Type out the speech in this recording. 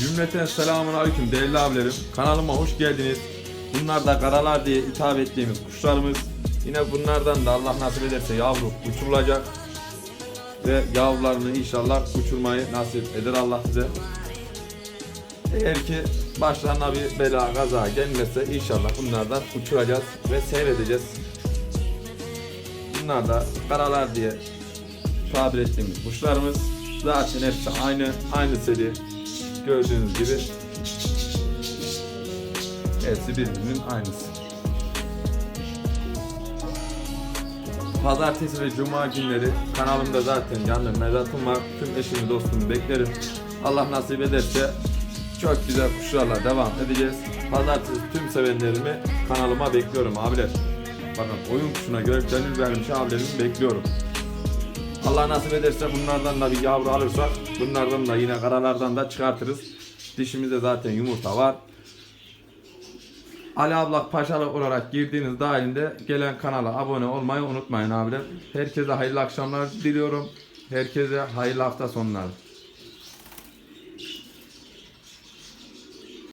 Cümleten selamun aleyküm değerli abilerim. Kanalıma hoş geldiniz. Bunlar da karalar diye hitap ettiğimiz kuşlarımız. Yine bunlardan da Allah nasip ederse yavru uçurulacak. Ve yavrularını inşallah uçurmayı nasip eder Allah size. Eğer ki başlarına bir bela kaza gelmezse inşallah bunlardan uçuracağız ve seyredeceğiz. Bunlar da karalar diye tabir ettiğimiz kuşlarımız. Zaten hepsi aynı, aynı seri. Gördüğünüz gibi hepsi birbirinin aynısı. Pazartesi ve Cuma günleri kanalımda zaten canlı mezatım var. Tüm eşimi dostumu beklerim. Allah nasip ederse çok güzel kuşlarla devam edeceğiz. Pazartesi tüm sevenlerimi kanalıma bekliyorum abiler. Bakın oyun kuşuna göre gönül vermiş abilerimi bekliyorum. Allah nasip ederse bunlardan da bir yavru alırsak bunlardan da yine karalardan da çıkartırız. Dişimizde zaten yumurta var. Ali Ablak Paşalı olarak girdiğiniz dahilinde gelen kanala abone olmayı unutmayın abiler. Herkese hayırlı akşamlar diliyorum. Herkese hayırlı hafta sonları.